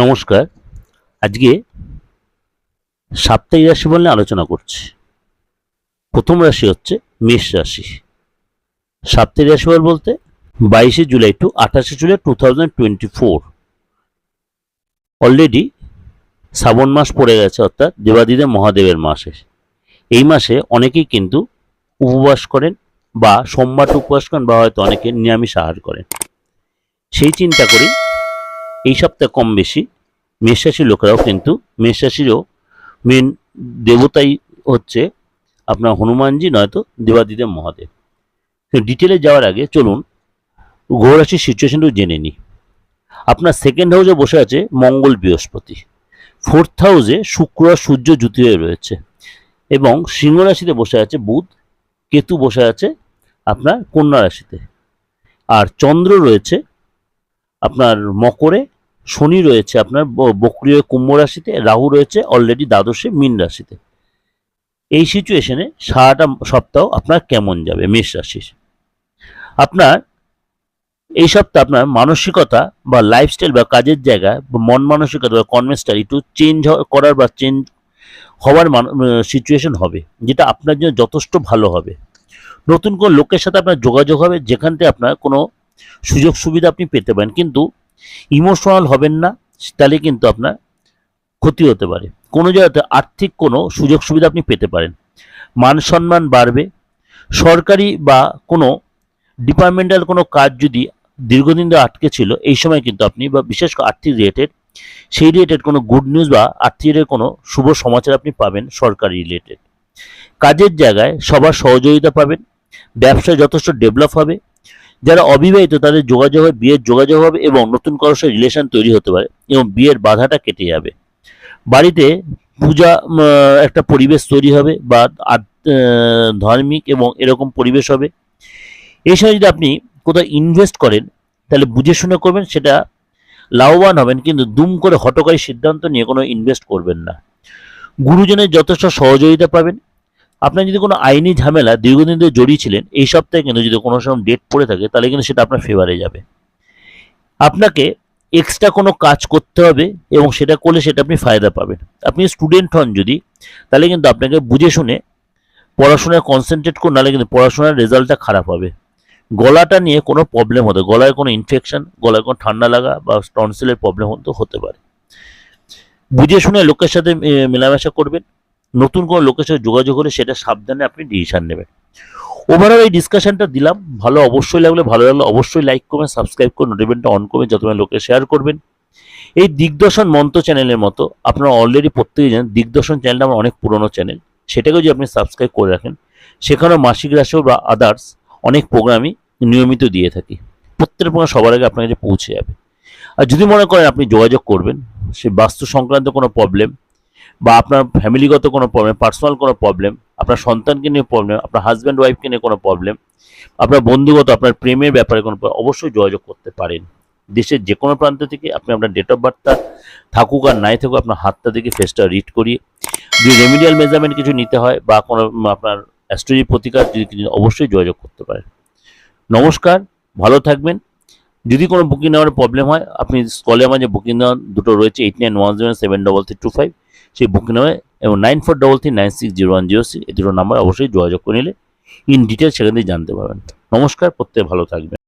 নমস্কার। আজকে সাপ্তাহিক রাশিফল নিয়ে আলোচনা করছি। প্রথম রাশি হচ্ছে মেষ রাশি। সাপ্তাহিক রাশিফল বলতে বাইশে জুলাই টু আঠাশে July two thousand twenty four already শ্রাবণ মাস পড়ে গেছে, অর্থাৎ দেবাদিদেব মহাদেবের মাসে। এই মাসে অনেকেই কিন্তু উপবাস করেন বা সোমবার উপবাস করেন বা হয়তো অনেকে নিরামিষ আহার করেন। সেই চিন্তা করি এই সপ্তাহে কম বেশি। মেষরাশির লোকেরাও কিন্তু মেষরাশিরও মেন দেবতাই হচ্ছে আপনার হনুমানজি, নয়তো দেবাদিদেব মহাদেব। ডিটেলে যাওয়ার আগে চলুন গ্রহরাশির সিচুয়েশনটা জেনে নিই। আপনার সেকেন্ড হাউসে বসে আছে মঙ্গল বৃহস্পতি। ফোর্থ হাউসে শুক্র সূর্য জ্যোতি হয়ে রয়েছে এবং সিংহ রাশিতে বসে আছে বুধ, কেতু বসে আছে আপনার কন্যা রাশিতে। আর চন্দ্র রয়েছে আপনার মকরে শনি রয়েছে আপনার বক্রীয় কুম্ভ রাশিতে, রাহু রয়েছে অলরেডি দ্বাদশে, মীন রাশিতে। এই সিচুয়েশনে সারাটা সপ্তাহ আপনার কেমন যাবে? মেষ রাশির। আপনার এই সপ্তাহে আপনার মানসিকতা বা লাইফস্টাইল বা কাজের জায়গা বা মন মানসিকতা বা কনভেন্সটা একটু চেঞ্জ করার বা চেঞ্জ হওয়ার সিচুয়েশন হবে, যেটা আপনার জন্য যথেষ্ট ভালো হবে। নতুন কোনো লোকের সাথে আপনার যোগাযোগ হবে, যেখান থেকে আপনার কোনো সুযোগ সুবিধা আপনি পেতে পারেন, কিন্তু ইমোশনাল হবেন না, তাহলে কিন্তু আপনার ক্ষতি হতে পারে। কোনো জায়গাতে আর্থিক কোনো সুযোগ সুবিধা আপনি পেতে পারেন। মান সম্মান বাড়বে। সরকারি বা কোনো ডিপার্টমেন্টাল কোনো কাজ যদি দীর্ঘদিন ধরে আটকে ছিল, এই সময় কিন্তু আপনি বা বিশেষ করে আর্থিক রিলেটেড সেই রিলেটেড কোনো গুড নিউজ বা আর্থিক related কোনো শুভ সমাচার আপনি পাবেন সরকারি রিলেটেড কাজের জায়গায় সবার সহযোগিতা পাবেন। ব্যবসা যথেষ্ট ডেভেলপ হবে। যারা অবিবাহিত তাদের যোগাযোগ হবে বিয়ের যোগাযোগ হবে এবং নতুন কারোর রিলেশন তৈরি হতে পারে এবং বিয়ের বাধাটা কেটে যাবে। বাড়িতে পূজা একটা পরিবেশ তৈরি হবে বা ধার্মিক এবং এরকম পরিবেশ হবে। এই সময় যদি আপনি কোথাও ইনভেস্ট করেন, তাহলে বুঝে শুনে করবেন, সেটা লাভবান হবেন, কিন্তু দুম করে হটকারী সিদ্ধান্ত নিয়ে কোনো ইনভেস্ট করবেন না। গুরুজনের যথেষ্ট সহযোগিতা পাবেন আপনার যদি কোনো আইনি ঝামেলা দীর্ঘদিন ধরে জড়িয়ে ছিলেন, এই সপ্তাহে কিন্তু যদি কোনো সময় ডেট পড়ে থাকে, তাহলে কিন্তু সেটা আপনার ফেভারে যাবে। আপনাকে এক্সট্রা কোনো কাজ করতে হবে এবং সেটা করলে সেটা আপনি ফায়দা পাবেন। আপনি স্টুডেন্ট হন যদি, তাহলে কিন্তু আপনাকে বুঝে শুনে পড়াশোনায় কনসেন্ট্রেট করুন, নাহলে কিন্তু পড়াশোনার রেজাল্টটা খারাপ হবে। গলাটা নিয়ে কোনো প্রবলেম হতে, গলায় কোনো ইনফেকশন গলায় কোনো ঠান্ডা লাগা বা টনসিলের প্রবলেম হতে হতে পারে। বুঝে শুনে লোকের সাথে মেলামেশা করবেন। নতুন কোনো লোকের সাথে যোগাযোগ হলে সেটা সাবধানে আপনি ডিসিশন নেবেন। ওভারঅল এই ডিসকাশনটা দিলাম। ভালো অবশ্যই লাগলে, ভালো লাগলে অবশ্যই লাইক করবেন সাবস্ক্রাইব করুন নোটিফিকেশনটা অন করবেন, যত লোকে শেয়ার করবেন। এই দিগদর্শন মন্ত্র চ্যানেলের মতো আপনারা অলরেডি প্রত্যেকে জানেন, দিগদর্শন চ্যানেলটা আমার অনেক পুরনো চ্যানেল সেটাকেও যদি আপনি সাবস্ক্রাইব করে রাখেন, সেখানেও মাসিক রাশি বা আদার্স অনেক প্রোগ্রামই নিয়মিত দিয়ে থাকি। প্রত্যেক প্রোগ্রাম সবার আগে আপনার কাছে পৌঁছে যাবে। আর যদি মনে করেন আপনি যোগাযোগ করবেন, সে বাস্তু সংক্রান্ত কোনো প্রবলেম বা আপনার ফ্যামিলিগত কোনো প্রবলেম পার্সোনাল কোনো প্রবলেম আপনার সন্তানকে নিয়ে প্রবলেম আপনার হাজব্যান্ড ওয়াইফকে নিয়ে কোনো প্রবলেম আপনার বন্ধুগত, আপনার প্রেমের ব্যাপারে কোনো অবশ্যই যোগাযোগ করতে পারেন। দেশের যে কোনো প্রান্ত থেকে আপনি আপনার ডেট অফ বার্থটা থাকুক আর নাই থাকুক, আপনার হাতটা দেখে ফেসটা রিড করিয়ে, যদি রেমিডিয়াল মেজারমেন্ট কিছু নিতে হয় বা কোনো আপনার অ্যাস্ট্রোলজি প্রতিকার যদি কিছু অবশ্যই যোগাযোগ করতে পারেন। নমস্কার, ভালো থাকবেন। যদি কোনো বুকিং নেওয়ার প্রবলেম হয়, আপনি কলে আমার যে বুকিং নেওয়ার দুটো রয়েছে eight nine one zero seven double three two five সেই বুকিং নামে এবং nine four double three nine six zero one zero six এই দুটো নাম্বার অবশ্যই যোগাযোগ করে নিলে ইন ডিটেল সেখান থেকে জানতে পারবেন। নমস্কার, প্রত্যেকে ভালো থাকবেন।